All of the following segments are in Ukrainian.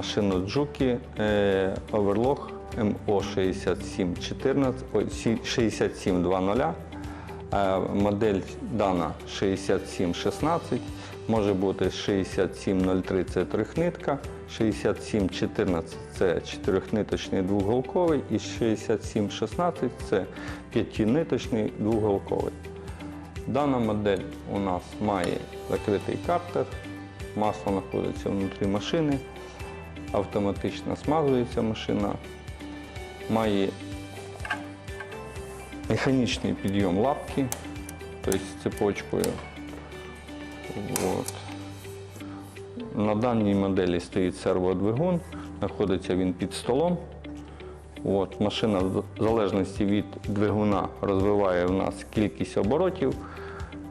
машину Джукі Overlock MO6714, 6720. Е, Модель дана 6716, може бути 6703 це трьохнитка, 6714 це чотирьохниточний двуголковий і 6716 це п'ятиниточний двуголковий. Дана модель у нас має закритий картер, масло знаходиться внутрі машини, автоматично смазується машина, має механічний підйом лапки, тобто цепочкою. От. На даній моделі стоїть серводвигун, знаходиться він під столом. От, машина в залежності від двигуна розвиває у нас кількість оборотів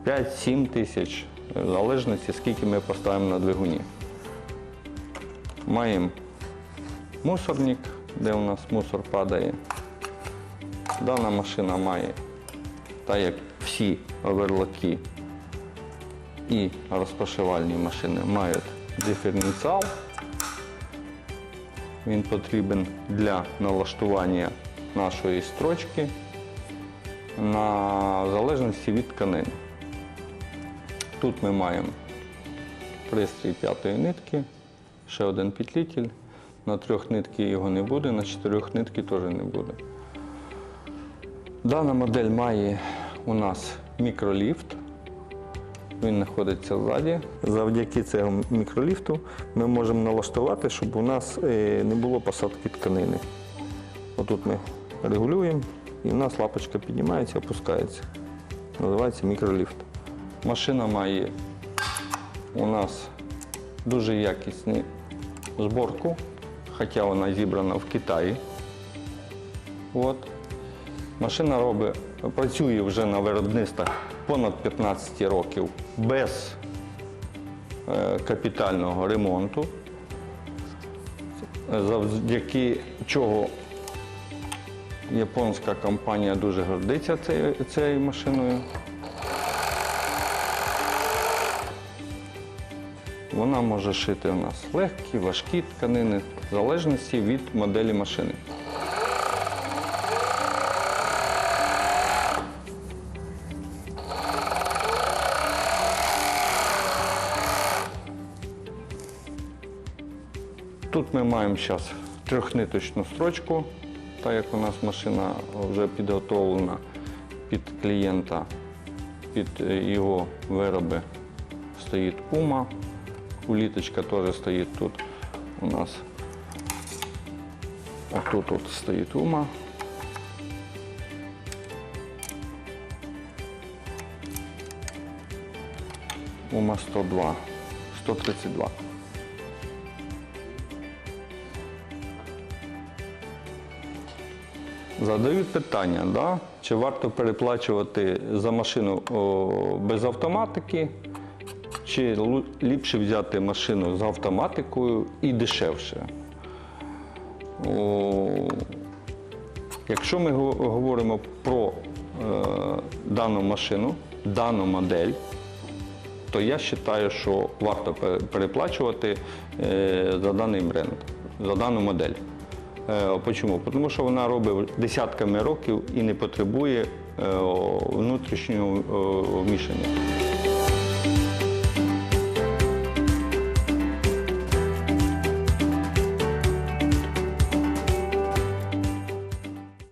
5-7 тисяч, в залежності, скільки ми поставимо на двигуні. Маємо мусорник, де у нас мусор падає. Дана машина має, так як всі оверлоки і розпашивальні машини мають диференціал. Він потрібен для налаштування нашої строчки на залежності від тканини. Тут ми маємо пристрій п'ятої нитки, ще один петлітель. На трьох нитки його не буде, на чотирьох нитки теж не буде. Дана модель має у нас мікроліфт. Він знаходиться ззаді. Завдяки цьому мікроліфту ми можемо налаштувати, щоб у нас е, не було посадки тканини. Отут ми регулюємо і в нас лапочка піднімається, опускається. Називається мікроліфт. Машина має у нас дуже якісну зборку, хоча вона зібрана в Китаї. От. Машина робить, працює вже на виробництвах понад 15 років без е, капітального ремонту, завдяки чого японська компанія дуже гордиться цією, цією машиною. Вона може шити у нас легкі, важкі тканини, в залежності від моделі машини. Тут ми маємо зараз трьохниточну строчку, так як у нас машина вже підготовлена під клієнта, під е, його вироби стоїть ума, уліточка теж стоїть тут у нас. А тут от стоїть ума. Ума 102, 132. Задають питання, да? чи варто переплачувати за машину без автоматики, чи ліпше взяти машину з автоматикою і дешевше. О, якщо ми говоримо про е, дану машину, дану модель, то я вважаю, що варто переплачувати е, за даний бренд, за дану модель. Е, Чому? Тому що вона робить десятками років і не потребує е, внутрішнього о, вмішання.